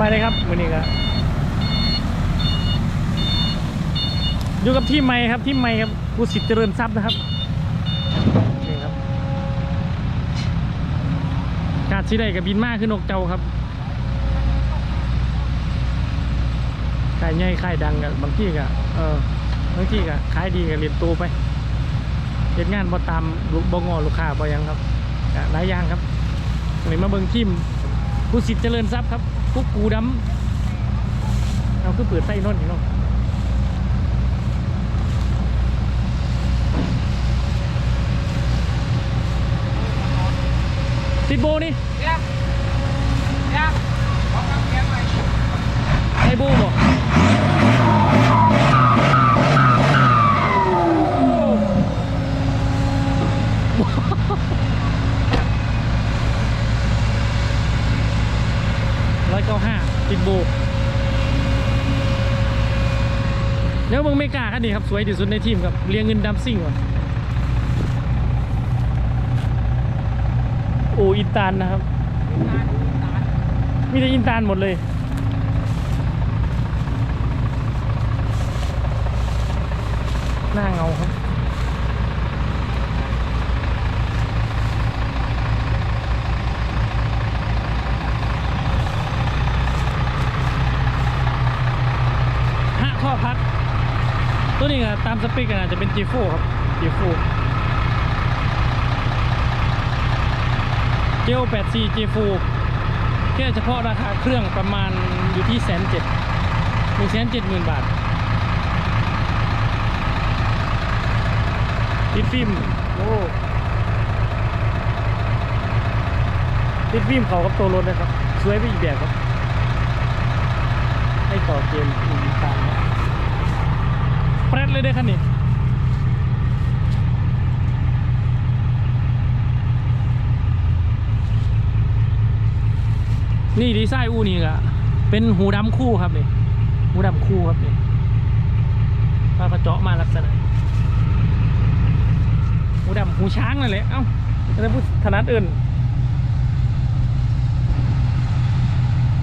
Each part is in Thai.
บายเลยครับวันนี้ก็อยู่กับทีมใหม่ครับทีมใหม่ครับกูสิทธิ์เจริญทรัพย์นะครับนี่ครับการชีได้กับบินมากขึ้นนกเจ้าครับขายใหญ่ขายดังกับบางที่ก็เออบางที่ก็ขายดีกับเรียนตัวไปเฮ็ดงานบ่ตามลูกบ่งอลูกค้าบ่ยังครับหลายอย่างครับนนี้มาเบิ่งทีมผู้สิทธิ์เจริญทรัพย์ครับ กุ๊กกูดำเราคือเปิดไส้น่นนี่เนาะติดโบนี่ 95ติดโบแล้วมึงเมกากันนี้ครับสวยที่สุดในทีมครับเรียงเงินดัมซิ่งว่ะโอ้อินตานนะครับ มีแต่อินตานหมดเลย ตามสปคกันอาจจะเป็น G4 ครับ G4 เจล84 G4 แค่เฉพาะราคาเครื่องประมาณอยู่ที่แสนเจ็ดหนึ่งแสนเจ็ดหมื่นบาทติดฟิล์มโอ้ติดฟิล์มเขากับตัวรถนะครับ สวยไปอีกแบบครับ ให้ต่อเกมอีกตามนะ ปรดเลยได้อคันนี้นี่ดีไซน์อูนี่ก็เป็นหูดำคู่ครับนี่หูดำคู่ครับนี่ปลากระเจาะมาลักษณะหูดำหูช้างนั่นแหละเอ้าแล้วพูดถนัดอื่น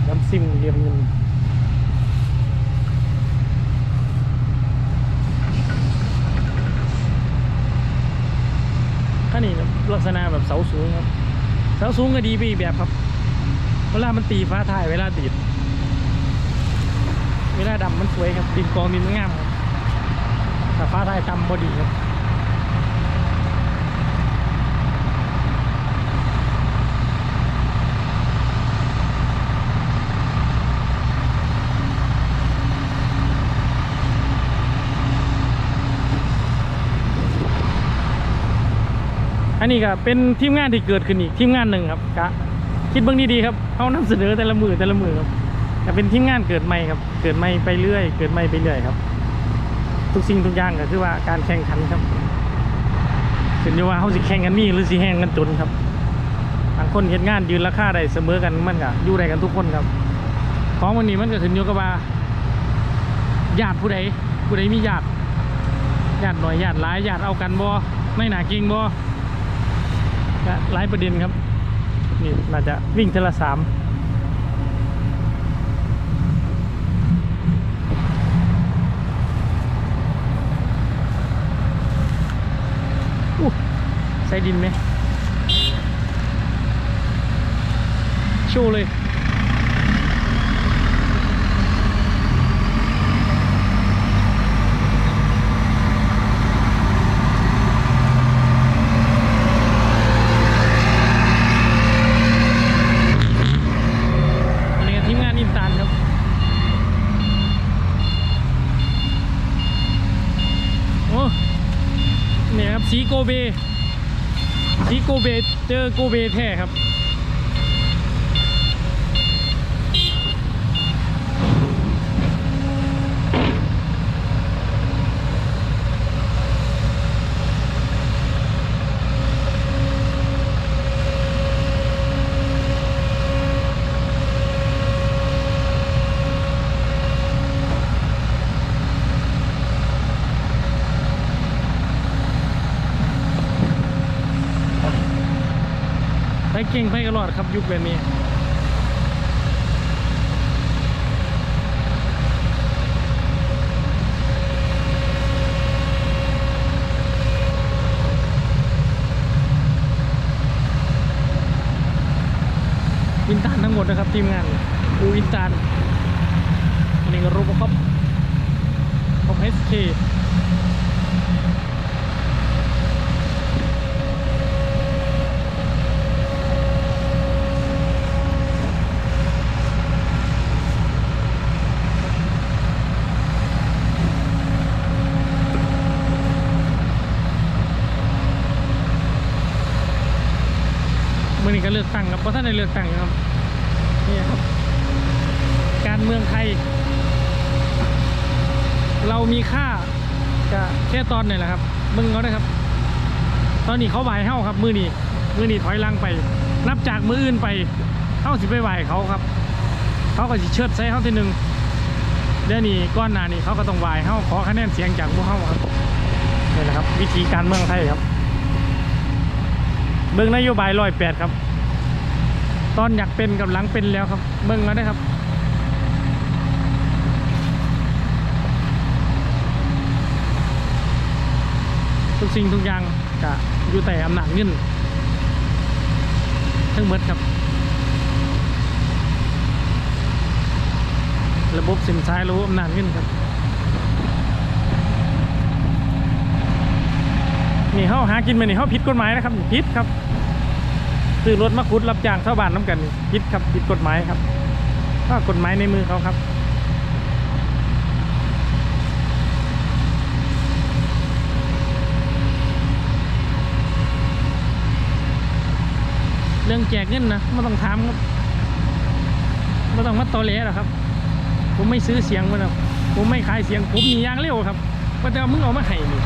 ดำซิมเรียมเงินถ้านี่ลัก ษณะแบบเสาสูงครับ เสาสูงก็ดีไปอีกแบบครับ เวลามันตีฟ้าถ่ายเวลาติด เวลาดำมันสวยครับดินกองดินมันงามครับแต่ฟ้าถ่ายต่ำพอดีครับ อันนี้ก็เป็นทีมงานที่เกิดขึ้นอีกทีมงานหนึ่งครับกะคิดเบื้องดีๆครับเขานำเสนอแต่ละมือแต่ละมือครับแต่เป็นทีมงานเกิดใหม่ครับ เกิดใหม่ไปเรื่อย เกิดใหม่ไปเรื่อยครับ ทุกสิ่งทุกอย่างก็คือว่าการแข่งขันครับถึงจะว่าเขาสิแข่งกันมีหรือสิแข่งกันจนครับบางคนเห็นงานยืนราคาได้เสมอกันมันก็อยู่ได้กันทุกคนครับของวันนี้มันก็ขึ้นอยู่กับว่าญาติผู้ใดผู้ใดมีญาติญาติหน่อยญาติหลายญาติเอากันบ่ไม่หนาเก่งบ่ หลายประเด็นครับนี่น่าจะวิ่งเทละสามใส่ดินไหมโชว์เลย อันนี้ก็ทีมงานอินตานครับ โอ้เนี่ยครับสีโก เบสีโกเบเจอโกเบแท้ครับ ช้เก่งไปตลอดครับยุคแบบนี้อินตานทั้งหมดนะครับทีมงานอูอินตานอันี่ก็รูปครับของ SK เพราะท่านได้เลือกตั้งครับ นี่ครับ การเมืองไทย เรามีค่าจะแค่ตอนนี่แหละครับ มึงเขาได้ครับ ตอนนี้เขาไหวเฮ้าครับ มือนี้มือนี้ถอยลังไป นับจากมืออื่นไปเฮ้าสิไปไหวเขาครับ เขาก็สิเชิดใส่เฮ้าทีหนึ่งเดี๋ยวนี้ก้อนหน้านี้เขาก็ต้องไหวเฮ้าขอคะแนนเสียงจากพวกเฮ้าครับนี่แหละครับ วิธีการเมืองไทยครับ เบิ่งนโยบายร้อยแปดครับ ตอนอยากเป็นกับหลังเป็นแล้วครับ เบิ่งมาได้ครับทุกสิ่งทุกอย่างจะอยู่แต่อำนาจเงินทั้งหมดครับ ระบบสินค้าระบบอำนาจเงินครับนี่เขาหากินมานี่เขาผิดกฎหมายนะครับผิดครับ ซื้อรถมาขุดรับจ้างชาวบ้านน้ำกันผิดครับผิดกฎหมายครับก็กฎหมายในมือเขาครับเรื่องแจกเงินนะไม่ต้องถามครับไม่ต้องมาตอแหลหรอกครับ ผมไม่ซื้อเสียงมันหรอกผมไม่ขายเสียงผมมียางเร็วครับก็จะมึงเอามาให้นี่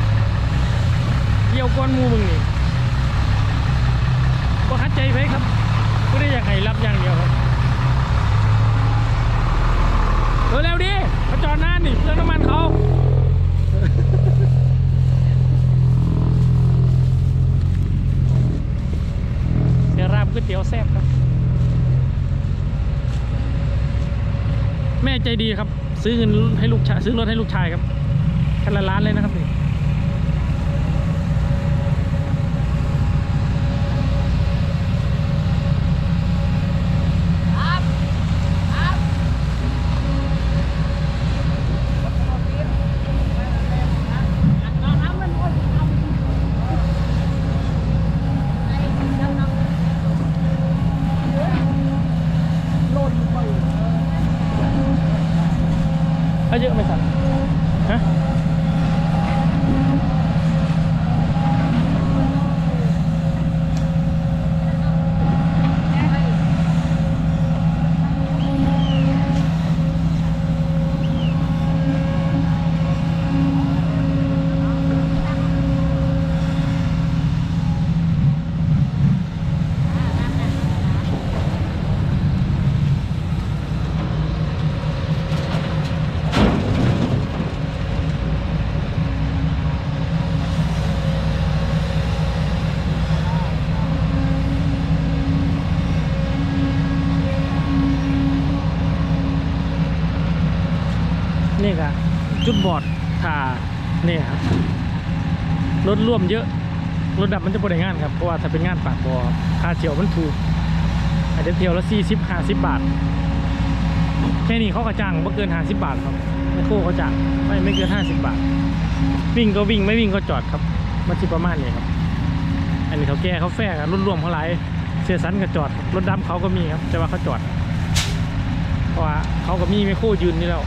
เกี่ยวก้อนมูมึงนี่ ก็คัดใจไว้ครับก็ได้อยากให้รับอย่างเดียวครับเร็วๆดิเขาจอดนานนี่เพื่อนน้ำมันเขาเดี๋ยวราบก๋วยเตี๋ยวแซ่บครับ แม่ใจดีครับ ซื้อเงินให้ลูกชายซื้อรถให้ลูกชายครับคันละล้านเลยนะครับนี่ เอาเยอะไหมสัน ฮะ นี่ก็จุดบอดถ่าเนี่ยครับรถร่วมเยอะ รถดับมันจะบริงานครับ เพราะว่าถ้าเป็นงานปากบอค่าเที่ยวมันถูก อาจจะเที่ยวละสี่สิบห้าสิบบาท แค่นี้เขาก็จ้างไม่เกินห้าสิบบาทครับไม่โค้เขาจ้างไม่ไม่เกินห้าสิบบาท วิ่งก็วิ่งไม่วิ่งก็จอดครับ มันสิประมาณนี้ครับ อันนี้เขาแก้เขาแฝงรุ่นรวมเขาหลเสียสันก็จอด รถดำเขาก็มีครับ แต่ว่าเขาจอด เพราะว่าเขาก็มีไม่โค้ยืนนี่แล้ว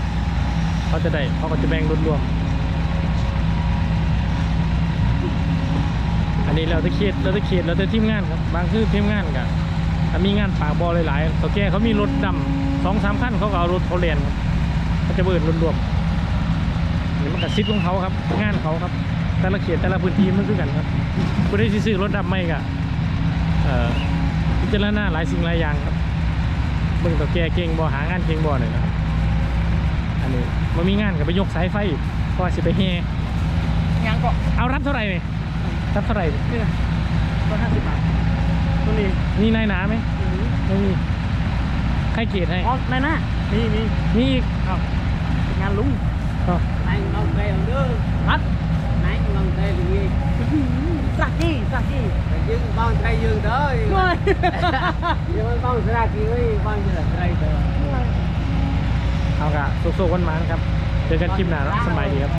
เขาจะได้เขาก็จะแบ่งรุนรวมอันนี้เราจะเขตเราจะเขตเราจะทีมงานครับบางคือทีมงานกับถ้ามีงานปากบอหลายๆเขาแก้เขามีรถดำสองสามขั้นเขาก็เอารถเขาเรียนครับเขาจะเบิดรุ่นรวมอันนี่มันกับซิดของเขาครับ งานเขาครับ แต่ละเขตแต่ละพื้นที่มันคือกันครับผู้ได้ซื้อรถดำไม่กะเอ่อพิจารณาหลายสิ่งหลายอย่างครับเบิ่งตัวแกเก่งบ่หางานเก่งบ่หน่อยนะครับันนี้มันมีงานกับไปยกสายไฟอีกเพราะว่าสิไปเฮยังก็เอารับเท่าไหร่ไหมรับเท่าไหร่เนี่ยเนี่ห้าสิบบาทตัวนี้นี่นายหนาไหมไม่มีใครเกียรติให้อ๋อในหน้ามีมีมีอีกเอาเงานลุงเอา นายเงาเตยเด้อฮะ นายเงาเตยลุยสักกี้สักกี้ dương bao trai ด้วย nhưng mà bao trai kia mới bao giờ trai เอากะสุกๆวันมานครับ เจอกันคลิปหน้าเนาะสบายดีครับ